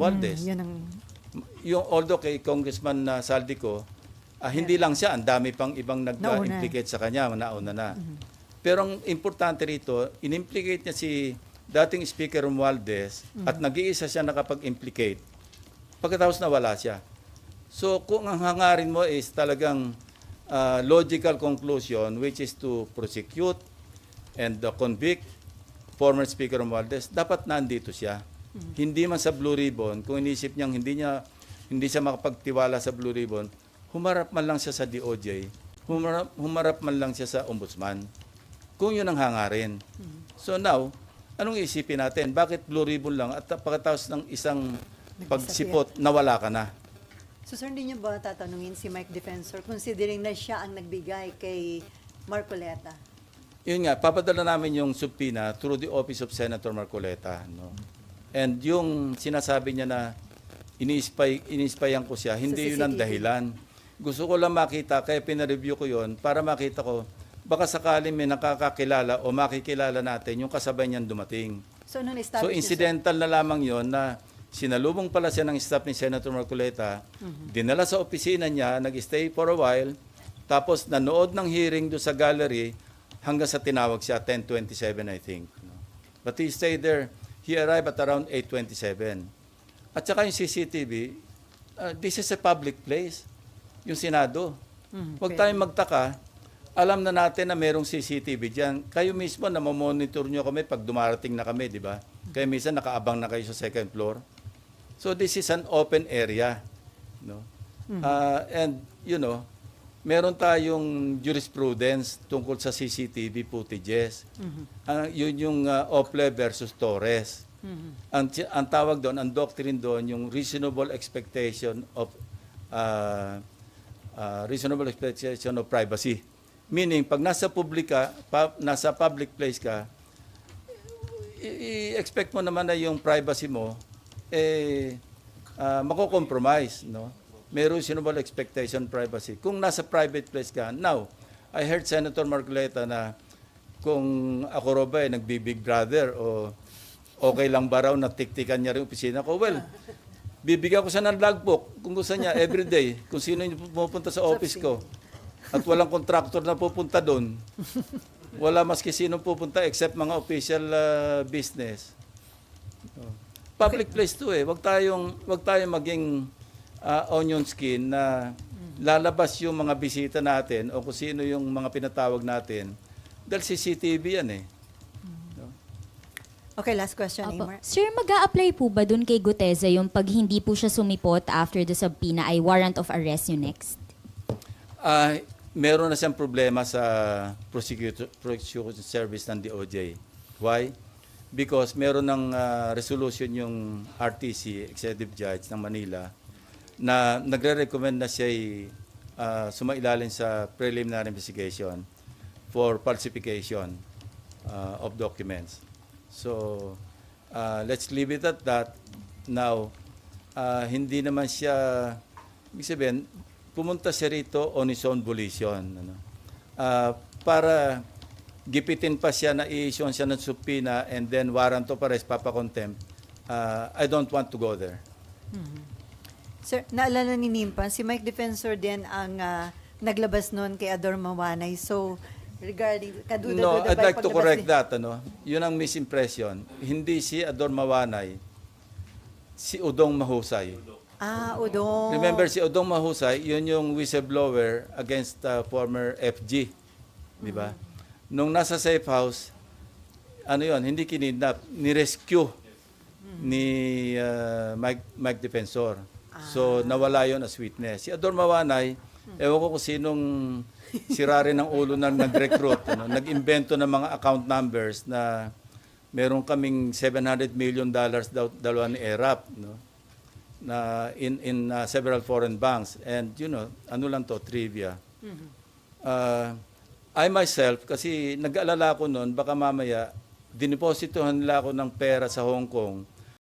Valdez. Mm, yun ang Yung although kay Congressman na Saldico, ah, hindi lang siya, ang dami pang ibang nag-implicate sa kanya, nauna na. Pero ang importante rito, in-implicate niya si dating Speaker Romualdez at nag-iisa siya nakapag-implicate. Pagkatapos nawala siya. So kung ang hangarin mo is talagang ah, logical conclusion which is to prosecute and uh, convict former Speaker Romualdez, dapat nandito siya. Hindi man sa Blue Ribbon, kung inisip niyang hindi niya hindi siya makapagtiwala sa Blue Ribbon, humarap man lang siya sa DOJ, humarap, humarap man lang siya sa Ombudsman. Kung yun ang hangarin. So now, anong isipin natin? Bakit Blue Ribbon lang at pagkatapos ng isang pagsipot, nawala ka na? So sir, hindi niyo ba tatanungin si Mike Defensor considering na siya ang nagbigay kay Marcoleta? Yun nga, papadala namin yung subpoena through the office of Senator Marcoleta. No? And yung sinasabi niya na ini-spy, ini-spyan ko siya, hindi yun ang dahilan. Gusto ko lang makita, kaya pinareview ko yun, para makita ko, baka sakaling may nakakakilala o makikilala natin yung kasabay niyan dumating. So nung So incidental na lamang yon na sinalubong pala siya ng staff ni Senator Marcoleta, dinala sa opisina niya, nag-stay for a while, tapos nanood ng hearing do sa gallery hanggang sa tinawag siya 10:27 I think. But he stayed there. He arrived at around 8:27. At saka yung CCTV, uh, this is a public place. Yung Senado. Mhm, Huwag pwede. tayong magtaka. Alam na natin na merong CCTV diyan. Kayo mismo na monitor nyo kami pag dumarating na kami, di ba? Kaya minsan nakaabang na kayo sa second floor. So this is an open area, no? Ah, and you know, meron tayong jurisprudence tungkol sa CCTV footages. Ah, yun yung uh, Ople versus Torres. Ang, ti- ang tawag doon, ang doctrine doon, yung reasonable expectation of uh, uh, reasonable expectation of privacy. Meaning, pag nasa publika, pa, nasa public place ka, i-expect mo naman na yung privacy mo eh uh, mako-compromise, no? May reasonable expectation privacy. Kung nasa private place ka, now, I heard Senator Marcoleta na kung ako raw ba eh, nagbi-big brother o okay lang ba raw na tiktikan niya rin opisina ko? Well, bibigyan ko siya ng logbook kung gusto niya every day kung sino yung pupunta sa office ko. At walang contractor na pupunta doon. Wala maski sino pupunta except mga official uh, business. Public place to eh. Wag tayong wag tayong maging uh, onion skin na lalabas yung mga bisita natin o kung sino yung mga pinatawag natin. Dahil CCTV yan eh. Okay, last question, Opo. Amar. Sir, mag apply po ba dun kay Guteza yung pag hindi po siya sumipot after the subpoena ay warrant of arrest yung next? Ah, meron na siyang problema sa prosecutor, prosecution service ng DOJ. Why? Because meron ng ah, resolution yung RTC, Executive Judge ng Manila, na nagre-recommend na siya sumailalim sa preliminary investigation for falsification ah, of documents. So, ah, let's leave it at that. Now, ah, hindi naman siya, ibig sabihin, pumunta siya rito on his own volition. Ano? Ah, para gipitin pa siya na i-issue siya ng subpoena and then warrant of arrest, papakontempt, ah, I don't want to go there. Sir, naalala ni Nimpan, si Mike Defensor din ang ah, naglabas noon kay Ador Mawanay. So, regarding, No, kaduda-duda I'd ba yung like to correct that. Ano? Yun ang misimpression. Hindi si Ador Mawanay, si Udong Mahusay. Ah, Udong. Remember si Odong Mahusay, yun yung whistleblower against uh, former FG. Di ba? Nung nasa safe house, ano yun, hindi kinidnap, ni-rescue ni uh, Mike, Mike Defensor. So, nawala yon as witness. Si Ador Mawanay, ewan ko kung sinong sira rin ng ulo na nag-recruit, ano, nag-invento ng mga account numbers na meron kaming 700 million dollars daw dalawa ni ERAP, no? na in in uh, several foreign banks and you know ano lang to trivia uh, I myself kasi nag-aalala ko noon baka mamaya dinepositohan nila ako ng pera sa Hong Kong